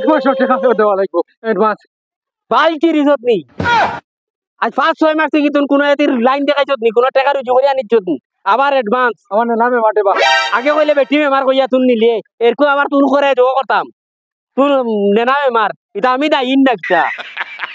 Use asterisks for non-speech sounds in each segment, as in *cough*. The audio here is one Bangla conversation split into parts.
অ্যাডভান্স টাকা দেওয়া লাগবে অ্যাডভান্স বালতি রিজত নি আজ পাঁচ ছয় মাস থেকে তুমি কোনো এতির লাইন দেখাইছত নি কোনো টাকা রুজু করে আনিছত নি আবার অ্যাডভান্স আমার নামে মাঠে বা আগে কইলে বেটি মেমার কইয়া তুন নিলে। এরকম আবার তুন করে যোগ করতাম। তুন নেনা মেমার এটা আমি দায়ী না কিতা।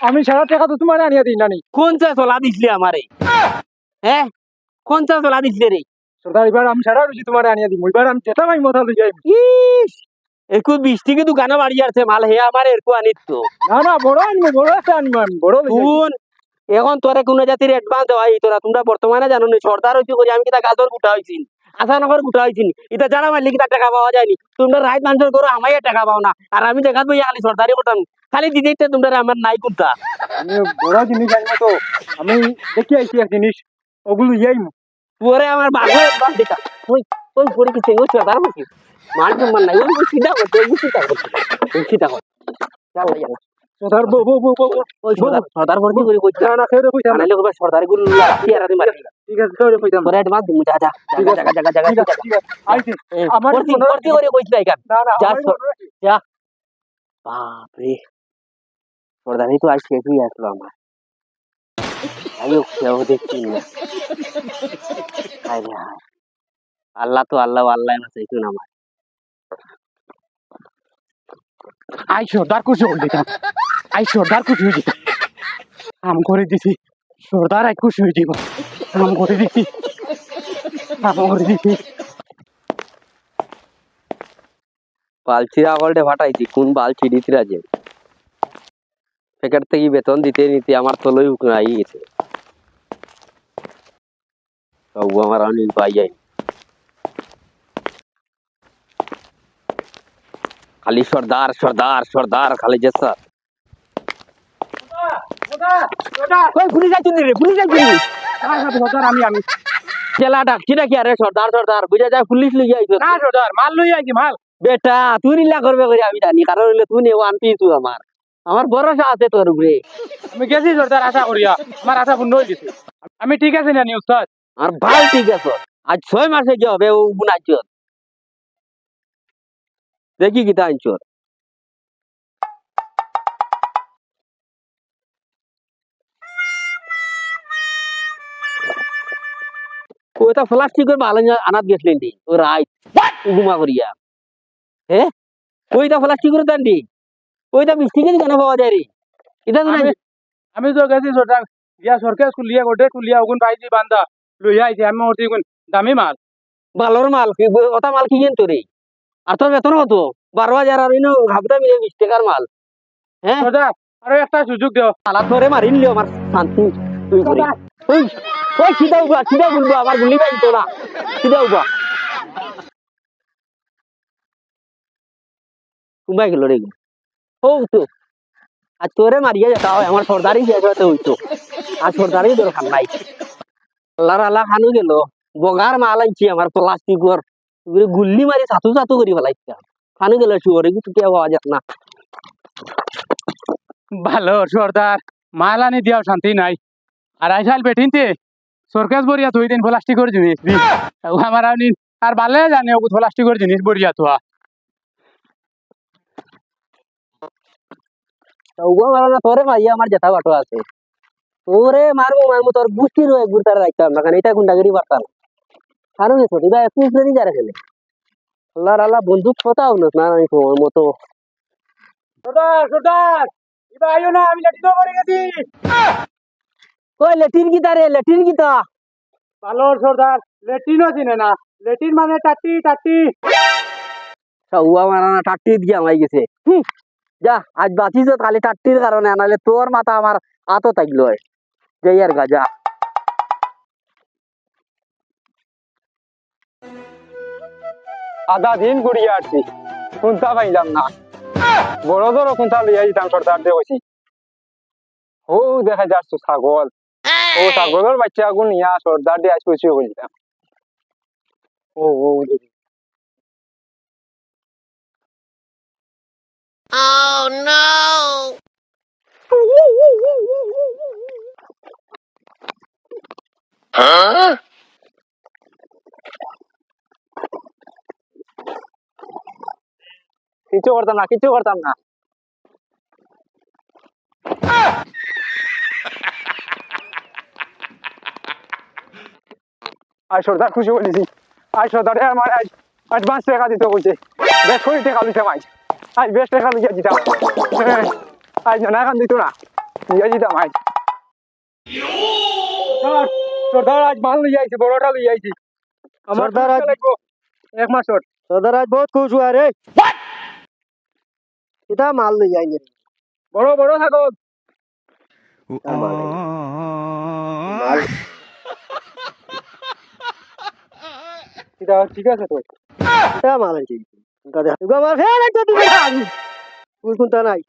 আমি সারা টাকা তো তোমার আনিয়ে দিই নানি। কোন চা চলা দিছিলি আমারে। হ্যাঁ কোন চা চলা দিছিলি রে। সর্দার এবার আমি সারা রুজি তোমার আনিয়ে দিই এবার আমি যেটা ভাই মাথা লই যাই ইস! একটু বিশ থেকে দোকানে বাড়ি আছে মাল হে আমার এরকম আনিত না না বড় আনব বড় একটা আনব আমি বড় শুন এখন তোরে কোন জাতির অ্যাডভান্স দেওয়া তোরা তোমরা বর্তমানে জানো নি সর্দার হইছি করি আমি কিতা গাজর গুটা হইছি। আশানগর গুটা হইছি। এটা জানা মারলে কিতা টাকা পাওয়া যায়নি। তোমরা রাইত মানুষের করো আমায় টাকা পাও না। আর আমি দেখাত বইয়া খালি সর্দারি করতাম খালি দিদিতে তোমরা আমার নাই কুর্তা। বড় জিনিস আনব তো। আমি দেখি আইছি এক জিনিস ওগুলো যাই ওরে আমার ভালো দেখা। ওই ওই পরে কি চেঙ্গো সর্দার বসি মার তোমার নাই ওই সিধা করতে ওই সিধা করতে ওই সিধা কর চল ভাইয়া সর্দার বউ বউ বউ বউ ওই সর্দার সর্দার ভর্তি করে কইতা না না খেয়ে রেখে যাই আনাইলে কবে সর্দারগুলো লাঠিয়ারা দি মারি? ঠিক আছে খেয়ে রেখে যাই তোরা অ্যাডভান্স দিমু যা যা জায়গা জায়গা জায়গা ঠিক আছে আইছি। আমার ভর্তি মনে করে কইছি না না না যা আমার সর- মনে রাখি। বাপরে। সর্দারই তো আজ শেষ হয়ে আসলো আমার। আমি কেউ দেখছি। না। আল্লাহ তো আল্লাহ আল্লাহ না আমার। আই সর্দার খুশি হয়ে যেতাম। আই, সর্দার খুশি হয়ে যেতাম। আম করে দিছি। সর্দার এক খুশি হয়ে যাব। আম করে দিছি। আম করে দিছি। ফাটাইছি, কোন বালছি দিতিরা যে প্যাকেট থেকে বেতন দিতে নিতে আমার তলই আই গেছে। তবু আমার অনিল পাই যাই খালি সর্দার সর্দার সর্দার খালি যে স্যার। রে সর্দার আমি আমি? জেলা ডাকছি নাকি আরে সর্দার সর্দার বুঝা যায় পুলিশ লিয়ে আইছো। না সর্দার মাল লই আইছি মাল। বেটা তুই নিলা করবে করে আমি জানি কারণ হইলে তুই আমার। আমার ভরসা আছে তোর উপরে। আমি গেছি সর্দার আশা করিয়া আমার আশা পূর্ণ গেছে। আমি ঠিক আছে না উস্তাদ আর ভালো ঠিক আছে। আজ ছয় মাসে কি হবে ও গুনাইছ দেখি কি তা আনছ ওটা প্লাস্টিকের আনাত গেছিলেন দি ও রাইত। ঘুমা করিয়া। হে? ওইটা প্লাস্টিকের দান দি ওইটা মিষ্টিকে কেন পাওয়া যায় রে? এটা তো আমি তো গেছি ইয়া সরকার কুলিয়া গোটে কুলিয়া ওগুন পাইছি বান্দা। লই আইছি আমি ওটি দামি মাল। ভালোর মাল কি ওটা মাল কি কিনতো রে? আর তোর বেতন কত? বারো হাজার আর ইনো ভাবতে মিলে বিশ টাকার মাল। হ্যাঁ? আরও একটা সুযোগ দেও। আলাদ ধরে মারি নিলি আমার শান্তি তুই করি ওই ওই সিধা উঠবা সিধা বলব আমার গুলি তো না। সিধা উঠবা কুমাই গেল রে। ও তো আর তোরে মারিয়া যেতে হয় আমার শেষ হতে হইতো আর সর্দারি দরকার নাই। আল্লাহর আল্লাহ খানু গেল। বগার মাল আনছি আমার প্লাস্টিকর গুল্লি মারি সাতু সাতু করি ফেলাইছে। খানু গেল শুয়ারে কিছু কে পাওয়া যাক না। ভালো সর্দার। মাল আনি দিয়াও শান্তি নাই। আর আইসাল বেঠিনতে সরকার বরিয়া দুই দিন প্লাস্টিকের জিনিস দি। আমার আনি আর ভালে জানে ও প্লাস্টিকের জিনিস বরিয়া তোয়া। তবুও মারো তোরে মারিয়া আমার জেঠা বাটো আছে। তোরে মারবো মারবো তোর বুষ্টি রয়ে গুরতার রাখতাম না কারণ এটা গুন্ডাগিরি পারতাম খেলে। আল্লাহর আল্লাহ বন্দুক ফোটাও না না আমি তোমার মতো। সর্দার সর্দার! এবার আইও না আমি লাঠি করে গেছি। লেটিন লেটিন ভালো সর্দার। চিনে না। মানে টাটি টাটি উয়া মারা না টাট্টি দিয়ে আমাই গেছে। হুম, যা আজ বাঁচিস খালি টাট্টির কারণে নাহলে তোর মাথা আমার আতো থাকল যাই আর গা আধা দিন ঘুরিয়ে আসছি। কোনটা পাইলাম না। বড় ধর কোনটা লইয়া যেতাম সর্দার দিয়ে কইছি ও দেখা যাচ্ছে ছাগল। ও ছাগলের বাচ্চা আগুন নিয়া সর্দার দিয়ে আজ কইছি কইতাম ও ও। Oh no! Huh? কিছু করতাম না কিছু করতাম না। আর সর্দার খুশি বলেছি আর সর্দারে আমার আজ অ্যাডভান্স টাকা দিতে বলছে। বেশ কুড়ি টাকা লুচাম আজ। আজ বেশ টাকা দিতাম। হ্যাঁ, আজ খান দিত না। লুচিয়ে দিতাম আজ। সর্দার আজ মাল লুই আইছি বড়টা লুই আইছি। আমার এক মাস সর্দার আজ বহুত খুশ হুয়া রে। এটা মাল লই যাইনি বড় বড় থাকো। ঠিক আছে তো। এটা মাল আনছি আমার ফের একটা দিবি তুই কোনটা নাই?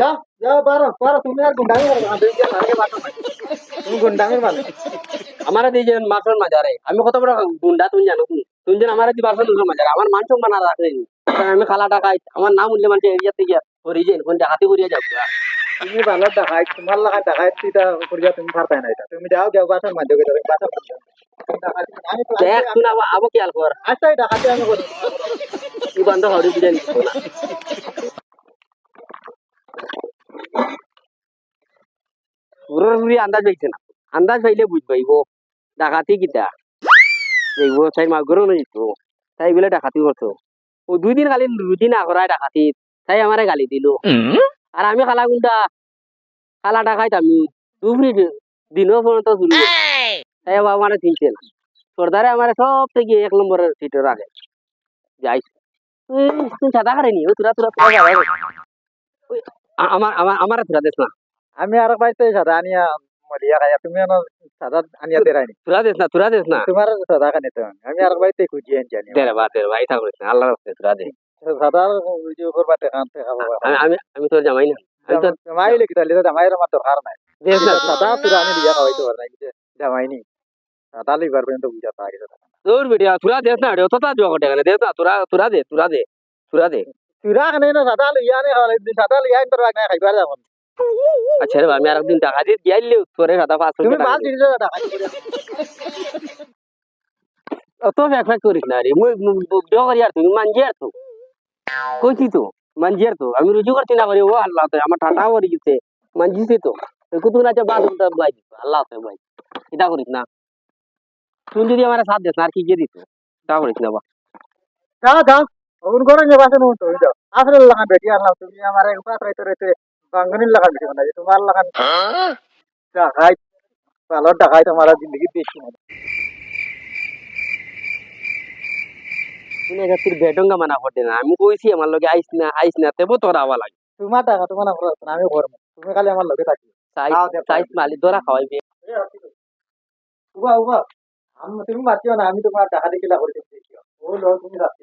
যা যা পারো পারো তুমি আর জন মানে আমার দিয়ে মাসের মাজারে। আমি কত বড় গুন্ডা তুমি জানো তুমি যেন আমার দিয়ে দুটো মাজারে। আমার মান সম্মান আর রাখে আমি খালা টাকাই আমার নাম উঠলে মানে এরিয়া থেকে হরিজেন কোন ডাকাতি করিয়া যাব তুমি ভালো দেখাই তোমার লাগা দেখাই তুইটা করিয়া তুমি পারতাই না এটা। তুমি যাও যাও বাসার মাঝে গিয়ে তুমি বাসার মাঝে দেখ তুই আবো খেয়াল কর। দেখাতে আমি করি। তুই বন্ধ হরি পুরোপুরি আন্দাজ পাইছে না। আন্দাজ পাইলে বুঝ পাইব ডাকাতি কিতা। দেখব তাই মাগুরও নই তো তাই বলে ডাকাতি করছ ও দুই দিন খালি রুটি না করায় ডাকাতি তাই আমারে গালি দিল। আর আমি খালা গুন্ডা খালা ডাকাইত আমি দুপুরি দিনও পর্যন্ত শুনি তাই আবার আমার চিনছে না সর্দারে আমার সব থেকে এক নম্বরের সিটে রাখে যাইস তুই তুই সাদা খারেনি ও তোরা তোরা আমার আমার আমার তোরা দেশ না আমি আর বাইতে সাদা আনিয়া মরিয়া খাইয়া তুমি আনো সাদা আনিয়া দেরাইনি তোরা দেশ না তোরা দেশ না। তোমার সাদা খানে তো আমি আর খুঁজি দেরে বা দেরে ভাই তোরা দে সাদা ভিডিও করবা আমি আমি জামাই না। আমি তো জামাই লিখি তাহলে তো জামাইয়ের আমার দরকার নাই। দেশ না সাদা তুরা আনি দিয়া খাওয়াইতে পারে নাই জামাইনি সাদা লিখবার পর্যন্ত বুঝা তোর তোরা দেশ না রে তোতা জোয়া কটে দেশ না তোরা তোরা দে তোরা দে তোরা দে তুরা খানে না সাদা লিয়া নে খাওয়াই সাদা লিয়া তোর না খাইবার যাব আচ্ছা আমি আর একদিন টাকা দিয়ে দিয়াইলে তোরে সাদা পাঁচ তুমি মাল জিনিস টাকা অত করিস না রে মুই করি আর তুমি মানজি আর তো। কইছি তো? মানজি আর তো। আমি রুজু করছি না করি ও আল্লাহ তো আমার ঠাটা করি গেছে। মানজিছি তো? বাই দিত আল্লাহ তো ভাই এটা করিস না। তুই যদি আমার সাথ দিস না আর কি গিয়ে দিত? তা করিস না বা। যা যা ওর ঘরে যে বাসন উঠো যাও। আসলে লাগান বেটি আল্লাহ তুমি আমার এক পাস রাইতে রাইতে বাঙ্গনির লাগান বেটি না তোমার লাগান টাকাই ভালো টাকাই তোমার জিন্দগি বেশি না তুই না বেডঙ্গা মানা করতে না। আমি কইছি আমার লগে আইস না আইস না তেবো তোর আওয়া লাগে। তোমার টাকা তোমার না না আমি করব তুমি খালি আমার লগে থাকি। সাইজ সাইজ মালি ধরা খাওয়াইবে উবা উবা আমি তুমি মাতিও না আমি তোমার টাকা দিকে লাগো ও লোক তুমি রাখতে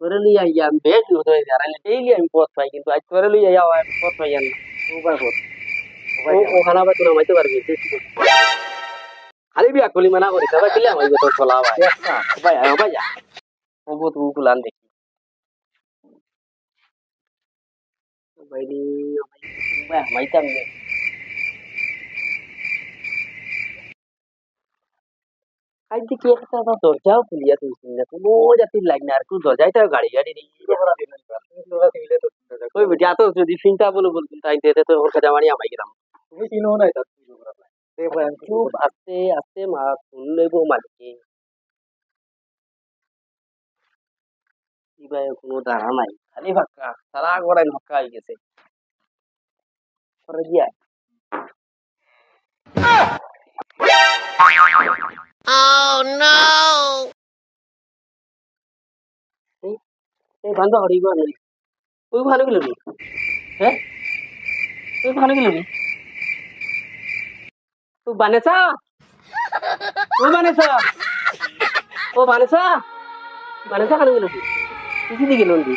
তোরে লিয়া ইয়াম বেশ হতো যারা ডেইলি আমি পথ পাই কিন্তু আজ তোরে লিয়া যাও আমি পথ পাই না উবা কর ও ও খানা বা তোরা মাইতে পারবি খালি বিয়া কলি মানা করি তবে কিলে আমি তোর চলা ভাই ভাই আয় ভাই যা ও বহুত উকুলান দেখি ভাই নি ভাই মাইতাম রে আজ কি একটা তো দরজাও খুলিয়া তুলছি না কোনো জাতির লাইন না আর কোন দরজাই তো গাড়ি গাড়ি নেই ওই বেটি এত যদি চিন্তা বলো বলতুম তাই দিতে তো ওর কাছে আমারই আমাই গেলাম তুমি চিনো না এটা চুপ আস্তে আস্তে মা শুন লইব মালিকে কোনো দাঁড়া নাই খালি ফাঁকা সারা গড়াই ফাঁকা হয়ে গেছে দিয়া এই এই বান্ধব হরিব নাই ওই ভালো গেল হ্যাঁ? ওই ভালো গেল ও বানেসা ও বানেসা ও বানেসা বানেসা কেন গেল কি দিকে গেল নি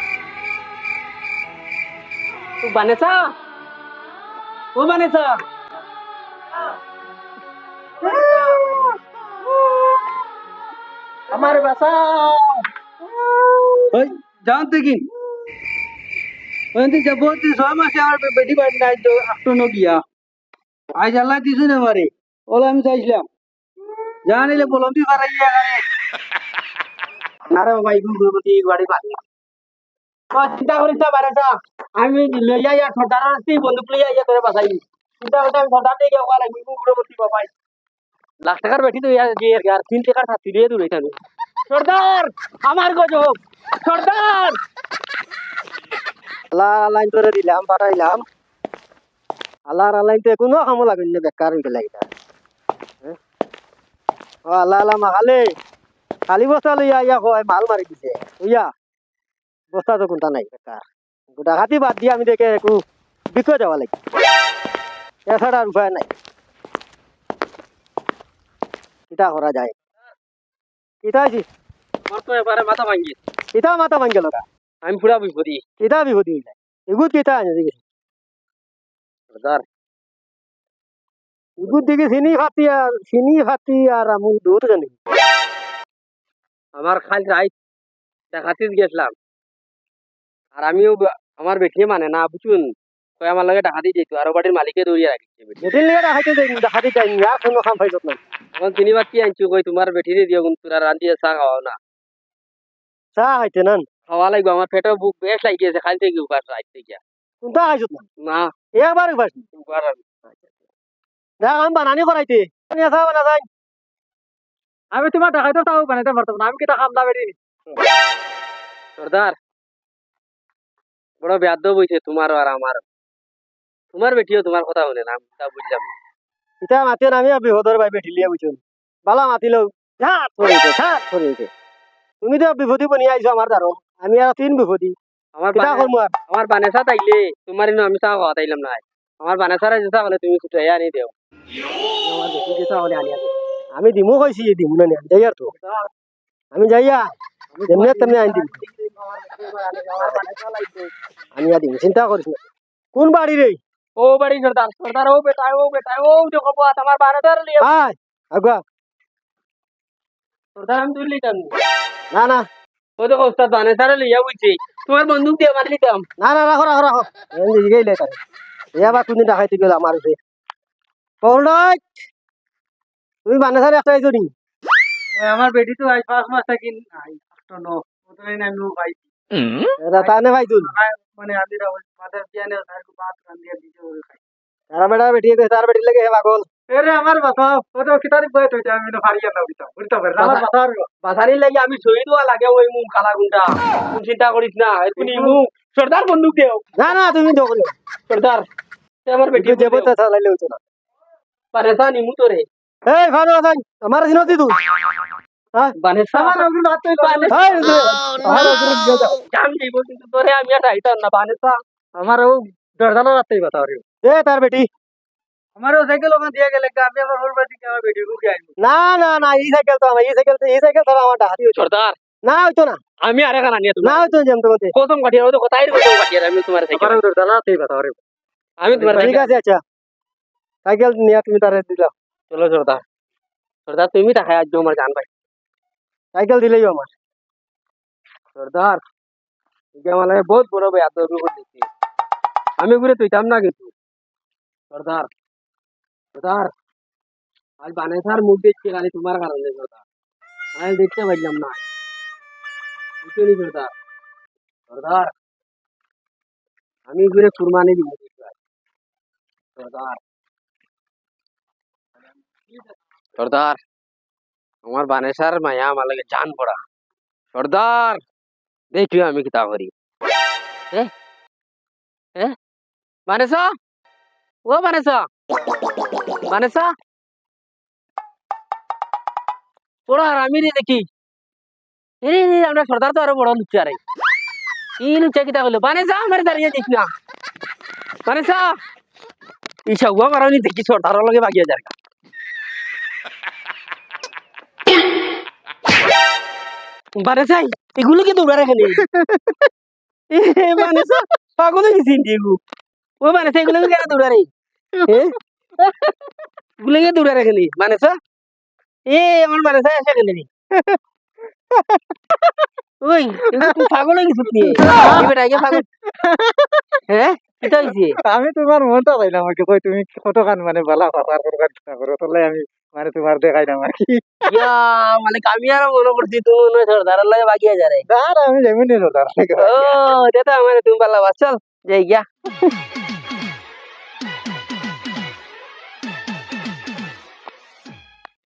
ও বানেসা ও বানেসা আমার বাসা। ওই, জানতে কি? ওই যাব ছয় মাসে আমার বেটি বাড়ি নাই তো আটনো গিয়া আজ আল্লাহ দিছু না মারে। ওলা আমি চাইছিলাম। জানিলে বলন্তি পারাই আরে আরে ভাই গুগলপতি গাড়ি পানি চিন্তা করিস না বারেটা আমি লইয়া ইয়া সর্দার আসছি বন্দুক লইয়া ইয়া তোরে বাসাই চিন্তা করতে আমি সর্দার দিয়ে গেও লাগবে গুগলপতি বাবাই। লাখ টাকার বেটি তো আর তিন টাকার সাথে দিয়ে দূরে আমি সর্দার, আমার গজব, সর্দার! লাইন করে দিলাম, পাঠাইলাম। আল্লাহর লাইন তো কোনো কামো লাগেন না, বেকার হয়ে গেল হ্যাঁ? ও আল্লাহ আল্লাহ কালি বস্তা লইয়া ইয়া কয় মাল মারি দিছে। ইয়া বস্তা তো কোনটা নাই, বেকার। গোটা হাতি বাদ দিয়ে আমি দেখে একটু বিকো যাওয়া লাগে। এছাড়া আর উপায় নাই। কিতা করা যায়। কিতা আছি আমার তো এবারে মাথা ভাঙি কিতা মাথা ভাঙ গেল আমি পুরা বিপদী। কিতা বিপদ এগুত কিতা আনে দেখি সর্দার। এগুত দেখি চিনি ফাটি আর চিনি ফাটি আর আমুল দুধ জানি। আমার খাল রাইত দেখাতে গেছিলাম। আর আমিও আমার বেটি মানে না বুঝুন? আমার লাগে ডাকাতি যেত আর ও বাড়ির মালিকে দৌড়িয়ে রাখিছে বেটি বেটির লেগে দেখাতে যাই আর কোনো কাম পাইছত না এখন বাতি আনছু কই তোমার বেটিরে দিও গুণ তোরা রান্ধিয়ে চা খাওয়াও না। চা খাইতে না? খাওয়া লাগবে আমার পেটে বুক বেশ লাগিয়েছে খাল থেকে উপাস রাইত থেকে কোনটা খাইছত না? না। একবার উপাস দেখ আমি বানানি করাইতে চা বানা যাই আমি তোমার টাকাই তো তাও বানাইতে পারতাম না আমি কি টাকা আমলা বেটি সর্দার বড় ব্যাধ বইছে তোমারও আর আমার তোমার বেটিও তোমার কথা শুনে না আমি তা বুঝলাম না। ইটা মাতিও না আমি আর বিপদর ভাই বেঠি লিয়া বুঝুন বালা মাতিলো ঝাট ধরিতে ঝাট ধরিতে তুমি তো বিপদী বনি আইছো আমার দ্বারা আমি আর তিন বিপদী আমার কিতা করব আর আমার বানেসা তাইলে তোমার ইনো আমি চা খাওয়া তাইলাম না আমার বানেসারা যে চা হলে তুমি ছুটাই আনি দেও আমার হলে আনিয়া আমি দিমু কইছি দিমু না আমি যাই আর তো। আমি যাইয়া তেমনি তেমনি আনি দিম। আনিয়া দিম চিন্তা করিস না। কোন বাড়ি রে ও বাড়ি সর্দার সর্দার ও বেটা ও বেটা ও দেখো বাত আমার বানেসার লিয়ে আয় আগুয়া। সর্দার আমি তুই লিতাম না? না ও দেখো ওস্তাদ বানেসার লিয়া বুঝছি তোমার বন্দুক দিয়ে মার লিতাম না না রাখো রাখো রাখো। এমনি গেলে তারে। এবার তুমি দেখাইতে গেল আমার উঠে পৌরডাক তুমি বানেসারে একটা আইছো নি? আমার বেটি তো আজ পাঁচ মাস থাকি নাই আটনো ওটাই না আমি ভাই এটা তানে ভাই তুই মানে বেটা বেটি তার বেটি লাগে হে পাগল। এরে আমার আমি ফারিয়া না আমার বাসা বাসারির লাগি আমি শহীদ হওয়া লাগে ওই মুখ কালা গুন্ডা। তুমি চিন্তা করিস না এখনই মুখ। সর্দার বন্দুক দেও না না তুমি দেখো সর্দার আমার বেটি দেবো তা চালাইলে হইতো না। বানেসা নিমু তোরে। এই ভালো আমার দিনতি তুই। বানেসা আমার ওগুলো বাত এই ভালো করে দিয়ে দাও জান দিব কিন্তু তোরে আমি আর আইতাম না বানেসা আমার ও দরজানা রাতেই বাতা রে এ তার বেটি আমার ও সাইকেল ওখানে দিয়ে গেলে আমি আমার ওর বাড়ি থেকে আমার বেটি গুকে আইবো না না না এই সাইকেল তো আমার এই সাইকেল তো এই সাইকেল তো আমার ডাহাতি হইতো সর্দার না হইতো না আমি আর এখানে নিয়ে না তোমার হইতো যেম তোমাকে কসম কাটিয়ে ওদের কথাই কসম কাটিয়ে আমি তোমার সাইকেল আমার দরজানা রাতেই বাতা রে আমি তোমার ঠিক সাইকেল দিলেই আমার। সর্দার আমার বহুত বড় ভাই এত অভিযোগ দিচ্ছি আমি ঘুরে তুইতাম না কিন্তু। সর্দার সর্দার, আজ বানেসার মুখ দেখছি খালি তোমার কারণে, সর্দার। আমি দেখতে পারলাম না। বুঝলি, সর্দার? সর্দার, আমি ঘুরে কুরবানি দিব সর্দার। সর্দার আমার বানেসার মায়া আমার লাগে জান পড়া। সর্দার দেখি আমি কিতা করি। বানেসা ও বানেসা ওরা আর আমি রে দেখি। রে, আমরা সর্দার তো আরও বড় লুচ্চা রে। কি লুচ্চা কিতা হলো বানেসা আমার দাঁড়িয়ে দেখ না। বানেসা ইচ্ছা হুয়া মারানি দেখি সর্দার লগে বাগিয়ে যার বানেসা এগুলো কি দৌড়া রেখে নেই বানেসা পাগল হয়ে গেছি এগু। ও বানেসা এগুলো কেন দৌড়া রে এগুলো কে দৌড়া রেখে নেই বানেসা এ আমার বানেসা এসে গেলে ওই পাগল হয়ে গেছিস তুই *laughs* আগে পাগল। হ্যাঁ? কিটা হইছে আমি তোমার মনটা পাইলাম আমাকে কই তুমি কতখান মানে বালা ভাষার প্রকার করো তাহলে আমি মানে তোমার দেখাই না কি ইয়া মানে আমি আর মনে করছি তুমি মনে হয় সর্দারের লাগে বাকি আছে রে। আমি যেমনি ও এটা আমার তুমি বালা বাস চল যাই গিয়া।